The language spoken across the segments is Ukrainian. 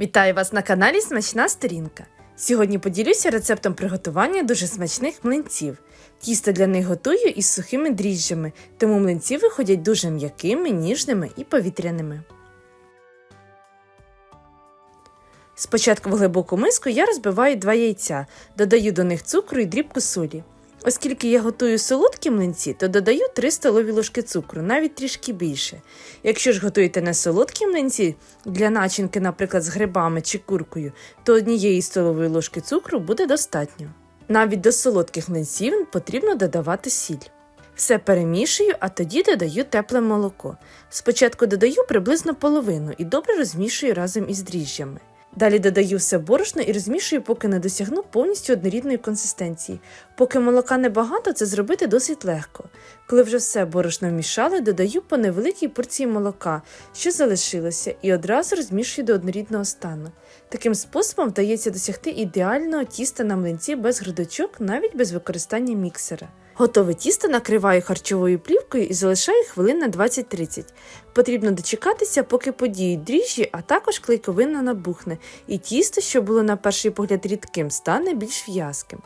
Вітаю вас на каналі Смачна Сторінка. Сьогодні поділюся рецептом приготування дуже смачних млинців. Тісто для них готую із сухими дріжджами, тому млинці виходять дуже м'якими, ніжними і повітряними. Спочатку в глибоку миску я розбиваю два яйця, додаю до них цукру і дрібку солі. Оскільки я готую солодкі млинці, то додаю 3 столові ложки цукру, навіть трішки більше. Якщо ж готуєте не солодкі млинці для начинки, наприклад, з грибами чи куркою, то однієї столової ложки цукру буде достатньо. Навіть до солодких млинців потрібно додавати сіль. Все перемішую, а тоді додаю тепле молоко. Спочатку додаю приблизно половину і добре розмішую разом із дріжджами. Далі додаю все борошно і розмішую, поки не досягну повністю однорідної консистенції. Поки молока небагато, це зробити досить легко. Коли вже все борошно вмішали, додаю по невеликій порції молока, що залишилося, і одразу розмішую до однорідного стану. Таким способом вдається досягти ідеального тіста на млинці без грудочок, навіть без використання міксера. Готове тісто накриваю харчовою плівкою і залишаю хвилин на 20-30. Потрібно дочекатися, поки подіють дріжджі, а також клейковина набухне, і тісто, що було на перший погляд рідким, стане більш в'язким.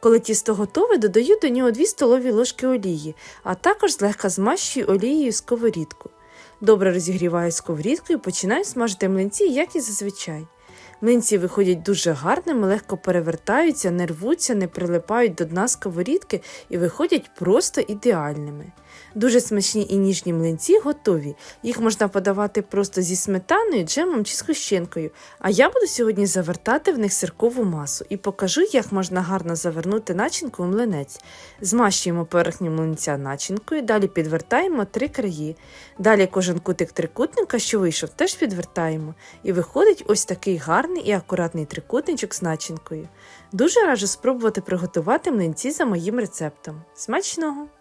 Коли тісто готове, додаю до нього 2 столові ложки олії, а також злегка змащую олією сковорідку. Добре розігріваю сковорідку і починаю смажити млинці, як і зазвичай. Млинці виходять дуже гарними, легко перевертаються, не рвуться, не прилипають до дна сковорідки і виходять просто ідеальними. Дуже смачні і ніжні млинці готові. Їх можна подавати просто зі сметаною, джемом чи з хущенкою. А я буду сьогодні завертати в них сиркову масу і покажу, як можна гарно завернути начинку у млинець. Змащуємо поверхню млинця начинкою, далі підвертаємо три краї. Далі кожен кутик трикутника, що вийшов, теж підвертаємо. І виходить ось такий гарний і акуратний трикутничок з начинкою. Дуже раджу спробувати приготувати млинці за моїм рецептом. Смачного!